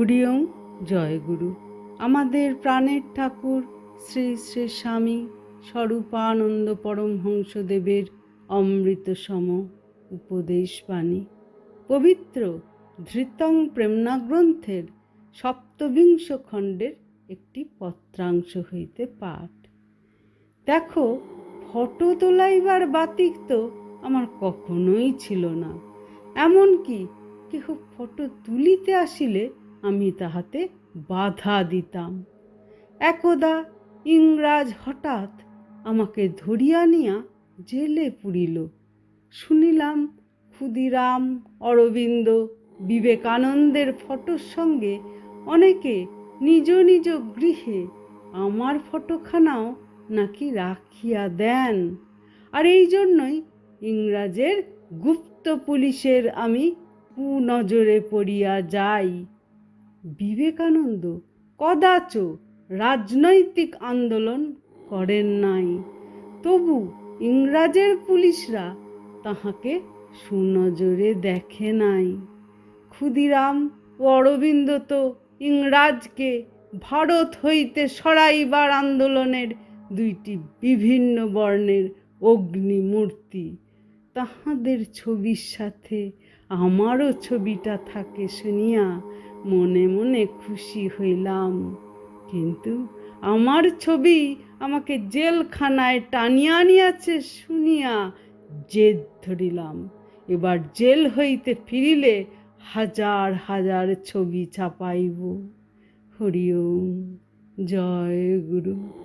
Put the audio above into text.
হরিওম জয় গুরু। আমাদের প্রাণের ঠাকুর শ্রী শ্রী স্বামী স্বরূপানন্দ পরমহংসদেবের অমৃত সম উপদেশ বাণী। পবিত্র ধৃতং প্রেমনা গ্রন্থের সপ্তবিংশ খণ্ডের একটি পত্রাংশ হইতে পাঠ। দেখো, ফটো তোলাইবার বাতিক তো আমার কখনোই ছিল না। এমনকি কেহ ফটো তুলিতে আসিলে আমি তাহাতে বাধা দিতাম। একদা ইংরাজ হঠাৎ আমাকে ধরিয়া নিয়া জেলে পুরিল। শুনিলাম ক্ষুদিরাম, অরবিন্দ, বিবেকানন্দের ফটোর সঙ্গে অনেকে নিজ নিজ গৃহে আমার ফটোখানাও নাকি রাখিয়া দেন। আর এই জন্যই ইংরাজের গুপ্ত পুলিশের আমি কুনজরে পড়িয়া যাই। বিবেকানন্দ কদাচ রাজনৈতিক আন্দোলন করেন নাই। তবু ইংরাজের পুলিশরা তাহাকে সুনজরে দেখে নাই। ক্ষুদিরাম ও অরবিন্দ তো ইংরাজকে ভারত হইতে সরাইবার আন্দোলনের দুইটি বিভিন্ন বর্ণের অগ্নিমূর্তি তাহাদের ছবির সাথে আমারও ছবিটা থাকে শুনিয়া মনে মনে খুশি হইলাম। কিন্তু আমার ছবি আমাকে জেলখানায় টানিয়া আনিয়াছে শুনিয়া জেদ ধরিলাম। এবার জেল হইতে ফিরিলে হাজার হাজার ছবি ছাপাইব। হরিওম, জয় গুরু।